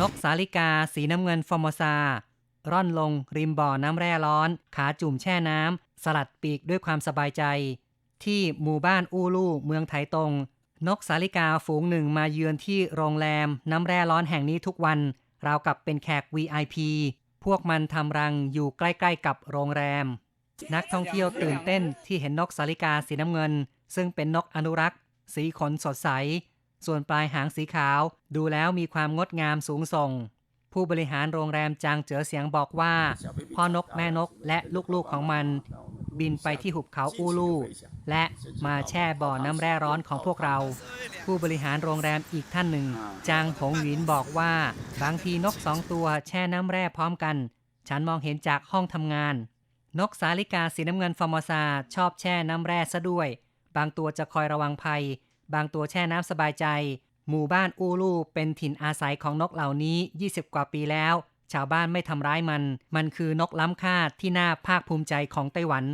นกสาลิกา สีน้ำเงินฟอร์โมซา ร่อนลง ริมบ่อน้ำแร่ร้อน ขาจุ่มแช่น้ำ สลัดปีกด้วยความสบายใจ ที่หมู่บ้านอูลู่เมืองไถตรงนกสาลิกาฝูงหนึ่งมาเยือนที่โรงแรมน้ำแร่ร้อนแห่งนี้ทุกวัน ราวกับเป็นแขก VIP พวกมันทำรังอยู่ใกล้ๆกับโรงแรม นักท่องเที่ยวตื่นเต้นที่เห็นนกสาลิกาสีน้ำเงิน ซึ่งเป็นนกอนุรักษ์ สีขนสดใส ส่วนปลายหางสีขาวดูแล้วมีความงดงามสูงส่ง ผู้บริหารโรงแรมจางเจ๋อเสียงบอกว่า พ่อนกแม่นกและลูกๆของมัน บินไปที่หุบเขาอูลูและมาแช่บ่อน้ำแร่ร้อนของพวกเรา ผู้บริหารโรงแรมอีกท่านหนึ่ง จางหงหวินบอกว่า บางทีนกสองตัวแช่น้ำแร่พร้อมกัน ฉันมองเห็นจากห้องทำงาน นกสาลิกาสีน้ำเงินฟอร์มอซาชอบแช่น้ำแร่ซะด้วย บางตัวจะคอยระวังภัย บางตัวแช่น้ำสบายใจ หมู่บ้านอูลูเป็นถิ่นอาศัยของนกเหล่านี้ 20 กว่าปีแล้ว ชาวบ้านไม่ทำร้ายมัน มันคือนกล้ำค่าที่น่าภาคภูมิใจของไต้หวัน